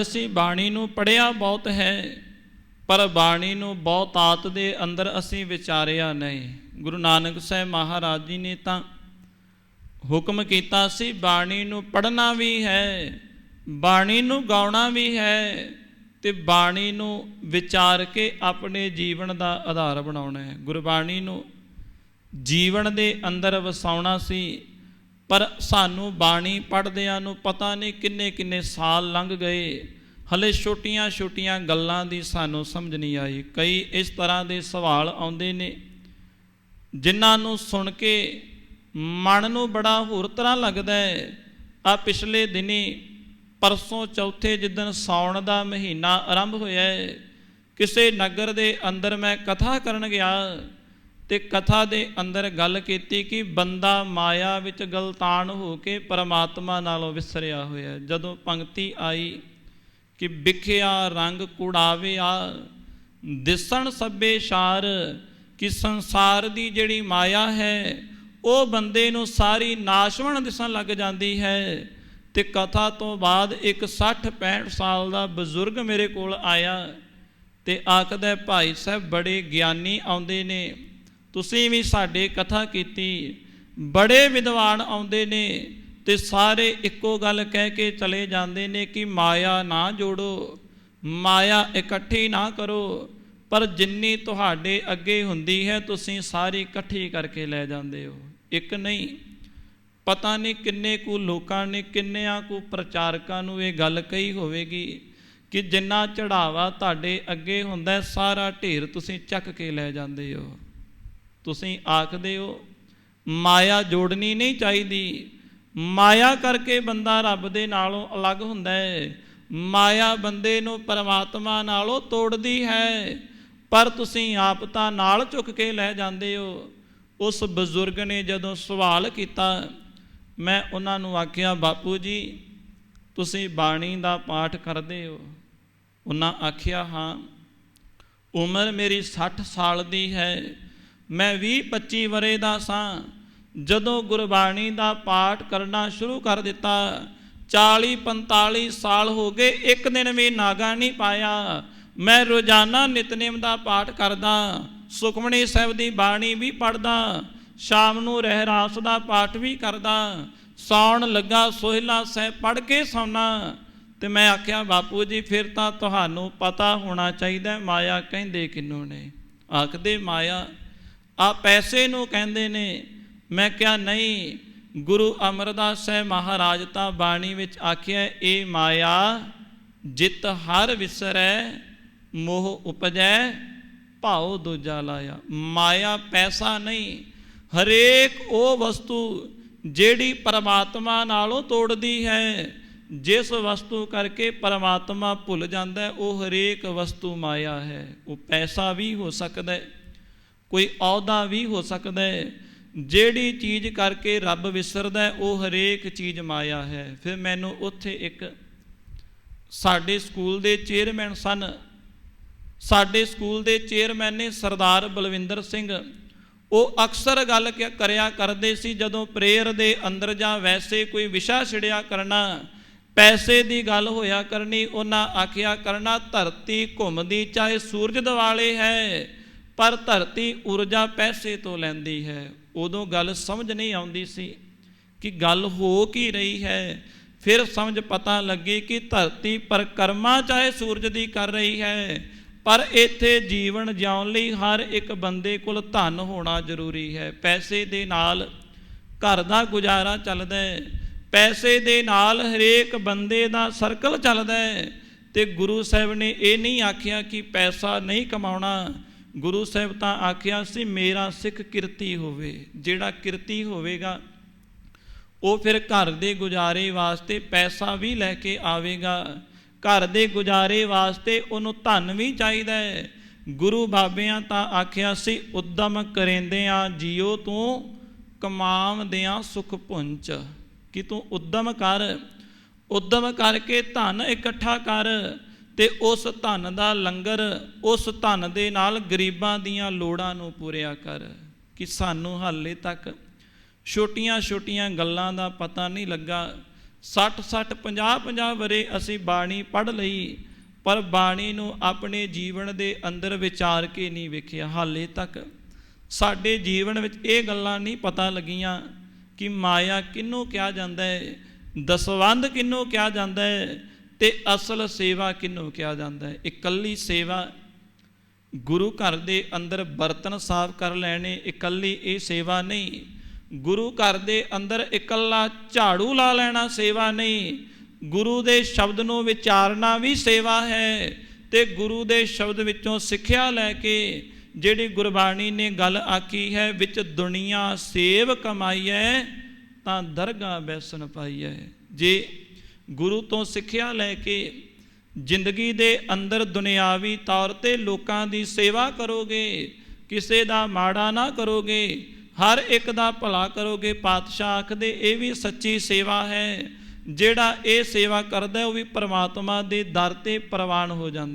ਅਸੀਂ ਬਾਣੀ ਨੂੰ ਪੜਿਆ ਬਹੁਤ ਹੈ, ਪਰ ਬਾਣੀ ਨੂੰ ਬਹੁਤਾਤ ਦੇ ਅੰਦਰ ਅਸੀਂ ਵਿਚਾਰਿਆ ਨਹੀਂ। ਗੁਰੂ ਨਾਨਕ ਸਾਹਿਬ ਮਹਾਰਾਜ ਜੀ ਨੇ ਤਾਂ ਹੁਕਮ ਕੀਤਾ ਸੀ, ਬਾਣੀ ਨੂੰ ਪੜਨਾ ਵੀ ਹੈ, ਬਾਣੀ ਨੂੰ ਗਾਉਣਾ ਵੀ ਹੈ ਤੇ ਬਾਣੀ ਨੂੰ ਵਿਚਾਰ ਕੇ ਆਪਣੇ ਜੀਵਨ ਦਾ ਆਧਾਰ ਬਣਾਉਣਾ ਹੈ। ਗੁਰਬਾਣੀ ਨੂੰ ਜੀਵਨ ਦੇ ਅੰਦਰ ਵਸਾਉਣਾ ਸੀ ਪਰ ਸਾਨੂੰ ਬਾਣੀ ਪੜ੍ਹਦਿਆਂ ਨੂੰ ਪਤਾ ਨਹੀਂ ਕਿੰਨੇ ਕਿੰਨੇ ਸਾਲ ਲੰਘ ਗਏ। ਹਲੇ ਛੋਟੀਆਂ ਛੋਟੀਆਂ ਗੱਲਾਂ ਦੀ ਸਾਨੂੰ ਸਮਝ ਨਹੀਂ ਆਈ। ਕਈ ਇਸ ਤਰ੍ਹਾਂ ਦੇ ਸਵਾਲ ਆਉਂਦੇ ਨੇ, ਜਿਨ੍ਹਾਂ ਨੂੰ ਸੁਣ ਕੇ ਮਨ ਨੂੰ ਬੜਾ ਹੋਰ ਤਰ੍ਹਾਂ ਲੱਗਦਾ ਹੈ। ਆ ਪਿਛਲੇ ਦਿਨੀ ਪਰਸੋਂ ਚੌਥੇ ਜਿੱਦਣ ਸਾਉਣ ਦਾ ਮਹੀਨਾ ਆਰੰਭ ਹੋਇਆ ਹੈ, ਕਿਸੇ ਨਗਰ ਦੇ ਅੰਦਰ ਮੈਂ ਕਥਾ ਕਰਨ ਗਿਆ। ਤੇ ਕਥਾ ਦੇ ਅੰਦਰ ਗੱਲ ਕੀਤੀ ਕਿ ਬੰਦਾ ਮਾਇਆ ਵਿੱਚ ਗਲਤਾਨ ਹੋ ਕੇ ਪਰਮਾਤਮਾ ਨਾਲੋਂ ਵਿਸਰਿਆ ਹੋਇਆ। ਜਦੋਂ ਪੰਕਤੀ ਆਈ ਕਿ ਵਿਖਿਆ ਰੰਗ ਕੁੜਾਵਿਆ ਦਿਸਣ ਸਭੇ ਸ਼ਾਰ ਕਿ ਸੰਸਾਰ ਦੀ ਜਿਹੜੀ ਮਾਇਆ ਹੈ, ਉਹ ਬੰਦੇ ਨੂੰ ਸਾਰੀ ਨਾਸ਼ਵਣ ਦਿਸਣ ਲੱਗ ਜਾਂਦੀ ਹੈ। ਤੇ ਕਥਾ ਤੋਂ ਬਾਅਦ ਇੱਕ 60 65 ਸਾਲ ਦਾ ਬਜ਼ੁਰਗ ਮੇਰੇ ਕੋਲ ਆਇਆ ਤੇ ਆਖਦਾ, ਭਾਈ ਸਾਹਿਬ, ਬੜੇ ਗਿਆਨੀ ਆਉਂਦੇ ਨੇ। ਤੁਸੀਂ ਵੀ ਸਾਡੇ ਕਥਾ ਕੀਤੀ, ਬੜੇ ਵਿਦਵਾਨ ਆਉਂਦੇ ਨੇ ਤੇ ਸਾਰੇ ਇੱਕੋ ਗੱਲ ਕਹਿ ਕੇ ਚਲੇ ਜਾਂਦੇ ਨੇ ਕਿ ਮਾਇਆ ਨਾ ਜੋੜੋ, ਮਾਇਆ ਇਕੱਠੀ ਨਾ ਕਰੋ, ਪਰ ਜਿੰਨੀ ਤੁਹਾਡੇ ਅੱਗੇ ਹੁੰਦੀ ਹੈ, ਤੁਸੀਂ ਸਾਰੀ ਇਕੱਠੀ ਕਰਕੇ ਲੈ ਜਾਂਦੇ ਹੋ। ਇੱਕ ਨਹੀਂ, ਪਤਾ ਨਹੀਂ ਕਿੰਨੇ ਕੁ ਲੋਕਾਂ ਨੇ, ਕਿੰਨਿਆਂ ਕੁ ਪ੍ਰਚਾਰਕਾਂ ਨੂੰ ਇਹ ਗੱਲ ਕਹੀ ਹੋਵੇਗੀ ਕਿ ਜਿੰਨਾ ਚੜਾਵਾ ਤੁਹਾਡੇ ਅੱਗੇ ਹੁੰਦਾ ਸਾਰਾ ਢੇਰ ਤੁਸੀਂ ਚੱਕ ਕੇ ਲੈ ਜਾਂਦੇ ਹੋ। ਤੁਸੀਂ ਆਖਦੇ ਹੋ, ਮਾਇਆ ਜੋੜਨੀ ਨਹੀਂ ਚਾਹੀਦੀ। ਮਾਇਆ ਕਰਕੇ ਬੰਦਾ ਰੱਬ ਦੇ ਨਾਲੋਂ ਅਲੱਗ ਹੁੰਦਾ ਹੈ। ਮਾਇਆ ਬੰਦੇ ਨੂੰ ਪਰਮਾਤਮਾ ਨਾਲੋਂ ਤੋੜਦੀ ਹੈ। ਪਰ ਤੁਸੀਂ ਆਪ ਤਾਂ ਨਾਲ ਝੁੱਕ ਕੇ ਲੈ ਜਾਂਦੇ ਹੋ। ਉਸ ਬਜ਼ੁਰਗ ਨੇ ਜਦੋਂ ਸਵਾਲ ਕੀਤਾ, ਮੈਂ ਉਹਨਾਂ ਨੂੰ ਆਖਿਆ, ਬਾਪੂ ਜੀ, ਤੁਸੀਂ ਬਾਣੀ ਦਾ ਪਾਠ ਕਰਦੇ ਹੋ? ਉਹਨਾਂ ਆਖਿਆ, ਹਾਂ। ਉਮਰ ਮੇਰੀ 60 ਸਾਲ ਦੀ ਹੈ। ਮੈਂ 20 25 ਵਰੇ ਦਾ ਸਾਂ। ਜਦੋਂ ਗੁਰਬਾਣੀ ਦਾ ਪਾਠ ਕਰਨਾ ਸ਼ੁਰੂ ਕਰ ਦਿੱਤਾ 40 45 ਸਾਲ ਹੋ ਗਏ, ਇੱਕ ਦਿਨ ਵੀ ਨਾਗਾ ਨਹੀਂ ਪਾਇਆ। ਮੈਂ ਰੋਜ਼ਾਨਾ ਨਿਤਨੇਮ ਦਾ ਪਾਠ ਕਰਦਾ, ਸੁਖਮਨੀ ਸਾਹਿਬ ਦੀ ਬਾਣੀ ਵੀ ਪੜਦਾ ਸ਼ਾਮ ਨੂੰ ਰਹਿਰਾਸ ਦਾ ਪਾਠ ਵੀ ਕਰਦਾ, ਸੌਣ ਲੱਗਾ ਸੋਹਿਲਾ ਸਾਹਿਬ ਪੜ ਕੇ ਸੌਣਾ। ਤੇ ਮੈਂ ਆਖਿਆ, ਬਾਪੂ ਜੀ, ਫਿਰ ਤਾਂ ਤੁਹਾਨੂੰ ਪਤਾ ਹੋਣਾ ਚਾਹੀਦਾ ਮਾਇਆ ਕਹਿੰਦੇ ਕਿੰਨੂੰ ਨੇ? ਆਖਦੇ, ਮਾਇਆ ਆ ਪੈਸੇ ਨੂੰ ਕਹਿੰਦੇ ਨੇ। ਮੈਂ ਕਿਹਾ, ਨਹੀਂ, ਗੁਰੂ ਅਮਰਦਾਸ ਸਾਹਿਬ ਮਹਾਰਾਜ ਤਾਂ ਬਾਣੀ ਵਿੱਚ ਆਖਿਆ ਇਹ ਮਾਇਆ ਜਿਤ ਹਰ ਵਿਸਰੈ, ਮੋਹ ਉਪਜੈ, ਭਾਉ ਦੂਜਾ ਲਾਇਆ। ਮਾਇਆ ਪੈਸਾ ਨਹੀਂ, ਹਰੇਕ ਉਹ ਵਸਤੂ ਜਿਹੜੀ ਪਰਮਾਤਮਾ ਨਾਲੋਂ ਤੋੜਦੀ ਹੈ, ਜਿਸ ਵਸਤੂ ਕਰਕੇ ਪਰਮਾਤਮਾ ਭੁੱਲ ਜਾਂਦਾ ਉਹ ਹਰੇਕ ਵਸਤੂ ਮਾਇਆ ਹੈ। ਉਹ ਪੈਸਾ ਵੀ ਹੋ ਸਕਦਾ ਹੈ ਕੋਈ ਅਹੁਦਾ ਵੀ ਹੋ ਸਕਦਾ ਹੈ। ਜਿਹੜੀ ਚੀਜ਼ ਕਰਕੇ ਰੱਬ ਵਿਸਰਦਾ ਉਹ ਹਰੇਕ ਚੀਜ਼ ਮਾਇਆ ਹੈ। ਫਿਰ ਮੈਨੂੰ ਉੱਥੇ ਇੱਕ ਸਾਡੇ ਸਕੂਲ ਦੇ ਚੇਅਰਮੈਨ ਸਨ। ਸਾਡੇ ਸਕੂਲ ਦੇ ਚੇਅਰਮੈਨ ਨੇ ਸਰਦਾਰ ਬਲਵਿੰਦਰ ਸਿੰਘ। ਉਹ ਅਕਸਰ ਗੱਲ ਕਿਆ ਕਰਿਆ ਕਰਦੇ ਸੀ, ਜਦੋਂ ਪ੍ਰੇਅਰ ਦੇ ਅੰਦਰ ਜਾਂ ਵੈਸੇ ਕੋਈ ਵਿਸ਼ਾ ਛਿੜਿਆ ਕਰਨਾ, ਪੈਸੇ ਦੀ ਗੱਲ ਹੋਇਆ ਕਰਨੀ, ਉਹਨਾਂ ਆਖਿਆ, ਕਰਨਾ ਧਰਤੀ ਘੁੰਮਦੀ ਚਾਹੇ ਸੂਰਜ ਦਿਵਾਲੇ ਹੈ ਪਰ ਧਰਤੀ ਊਰਜਾ ਪੈਸੇ ਤੋਂ ਲੈਂਦੀ ਹੈ। ਉਦੋਂ ਗੱਲ ਸਮਝ ਨਹੀਂ ਆਉਂਦੀ ਸੀ ਕਿ ਗੱਲ ਹੋ ਕੀ ਰਹੀ ਹੈ। ਫਿਰ ਸਮਝ ਪਤਾ ਲੱਗੀ ਕਿ ਧਰਤੀ ਪਰਕਰਮਾ ਚਾਹੇ ਸੂਰਜ ਦੀ ਕਰ ਰਹੀ ਹੈ, ਪਰ ਇੱਥੇ ਜੀਵਨ ਜਿਉਣ ਲਈ ਹਰ ਇੱਕ ਬੰਦੇ ਕੋਲ ਧਨ ਹੋਣਾ ਜ਼ਰੂਰੀ ਹੈ। ਪੈਸੇ ਦੇ ਨਾਲ ਘਰ ਦਾ ਗੁਜ਼ਾਰਾ ਚੱਲਦਾ ਹੈ। ਪੈਸੇ ਦੇ ਨਾਲ ਹਰੇਕ ਬੰਦੇ ਦਾ ਸਰਕਲ ਚੱਲਦਾ ਹੈ। ਤੇ ਗੁਰੂ ਸਾਹਿਬ ਨੇ ਇਹ ਨਹੀਂ ਆਖਿਆ ਕਿ ਪੈਸਾ ਨਹੀਂ ਕਮਾਉਣਾ ਗੁਰੂ ਸਾਹਿਬ ਤਾਂ ਆਖਿਆ ਸੀ, ਮੇਰਾ ਸਿੱਖ ਕਿਰਤੀ ਹੋਵੇ, ਜਿਹੜਾ ਕਿਰਤੀ ਹੋਵੇਗਾ, ਉਹ ਫਿਰ ਘਰ ਦੇ ਗੁਜ਼ਾਰੇ ਵਾਸਤੇ ਪੈਸਾ ਵੀ ਲੈ ਕੇ ਆਵੇਗਾ। ਘਰ ਦੇ ਗੁਜ਼ਾਰੇ ਵਾਸਤੇ ਉਹਨੂੰ ਧਨ ਵੀ ਚਾਹੀਦਾ ਹੈ। ਗੁਰੂ ਬਾਬਿਆਂ ਤਾਂ ਆਖਿਆ ਸੀ, ਉਦਮ ਕਰੇਂਦਿਆਂ ਜੀਓ ਤੂੰ ਕਮਾਵਦਿਆਂ ਸੁਖ ਪੁੰਚ। ਕਿ ਤੂੰ ਉਦਮ ਕਰ, ਉਦਮ ਕਰਕੇ ਧਨ ਇਕੱਠਾ ਕਰ। ਤੇ ਉਸ ਧਨ ਦਾ ਲੰਗਰ ਉਸ ਧਨ ਦੇ ਨਾਲ ਗਰੀਬਾਂ ਦੀਆਂ ਲੋੜਾਂ ਨੂੰ ਪੂਰਿਆ ਕਰ, ਕਿ ਸਾਨੂੰ ਹਾਲੇ ਤੱਕ ਛੋਟੀਆਂ ਛੋਟੀਆਂ ਗੱਲਾਂ ਦਾ ਪਤਾ ਨਹੀਂ ਲੱਗਾ। 60 60 50 50 ਵਰੇ ਅਸੀਂ ਬਾਣੀ ਪੜ੍ਹ ਲਈ, ਪਰ ਬਾਣੀ ਨੂੰ ਆਪਣੇ ਜੀਵਨ ਦੇ ਅੰਦਰ ਵਿਚਾਰ ਕੇ ਨਹੀਂ ਵੇਖਿਆ। ਹਾਲੇ ਤੱਕ ਸਾਡੇ ਜੀਵਨ ਵਿੱਚ ਇਹ ਗੱਲਾਂ ਨਹੀਂ ਪਤਾ ਲੱਗੀਆਂ ਕਿ ਮਾਇਆ ਕਿਹਨੂੰ ਕਿਹਾ ਜਾਂਦਾ ਹੈ, ਦਸਵੰਧ ਕਿਹਨੂੰ ਕਿਹਾ ਜਾਂਦਾ ਹੈ ਤੇ ਅਸਲ ਸੇਵਾ ਕਿਹਨੂੰ ਕਿਹਾ ਜਾਂਦਾ ਹੈ? ਇਕੱਲੀ ਸੇਵਾ ਗੁਰੂ ਘਰ ਦੇ ਅੰਦਰ ਬਰਤਨ ਸਾਫ਼ ਕਰ ਲੈਣੇ, ਇਕੱਲੀ ਇਹ ਸੇਵਾ ਨਹੀਂ। ਗੁਰੂ ਘਰ ਦੇ ਅੰਦਰ ਇਕੱਲਾ ਝਾੜੂ ਲਾ ਲੈਣਾ ਸੇਵਾ ਨਹੀਂ। ਗੁਰੂ ਦੇ ਸ਼ਬਦ ਨੂੰ ਵਿਚਾਰਨਾ ਵੀ ਸੇਵਾ ਹੈ ਤੇ ਗੁਰੂ ਦੇ ਸ਼ਬਦ ਵਿੱਚੋਂ ਸਿੱਖਿਆ ਲੈ ਕੇ ਜਿਹੜੀ ਗੁਰਬਾਣੀ ਨੇ ਗੱਲ ਆਖੀ ਹੈ, ਵਿੱਚ ਦੁਨੀਆ ਸੇਵ ਕਮਾਈ ਹੈ, ਤਾਂ ਦਰਗਾ ਬੈਸਣ ਹੈ। ਜੇ ਗੁਰੂ ਤੋਂ ਸਿੱਖਿਆ ਲੈ ਕੇ ਜ਼ਿੰਦਗੀ ਦੇ ਅੰਦਰ ਦੁਨਿਆਵੀ ਤੌਰ ਤੇ ਲੋਕਾਂ ਦੀ ਸੇਵਾ ਕਰੋਗੇ, ਕਿਸੇ ਦਾ ਮਾੜਾ ਨਾ ਕਰੋਗੇ, ਹਰ ਇੱਕ ਦਾ ਭਲਾ ਕਰੋਗੇ, ਪਾਤਸ਼ਾਹ ਆਖਦੇ, ਇਹ ਵੀ ਸੱਚੀ ਸੇਵਾ ਹੈ, ਜਿਹੜਾ ਇਹ ਸੇਵਾ ਕਰਦਾ ਉਹ ਵੀ ਪਰਮਾਤਮਾ ਦੇ ਦਰ ਤੇ ਪ੍ਰਵਾਨ ਹੋ ਜਾਂਦਾ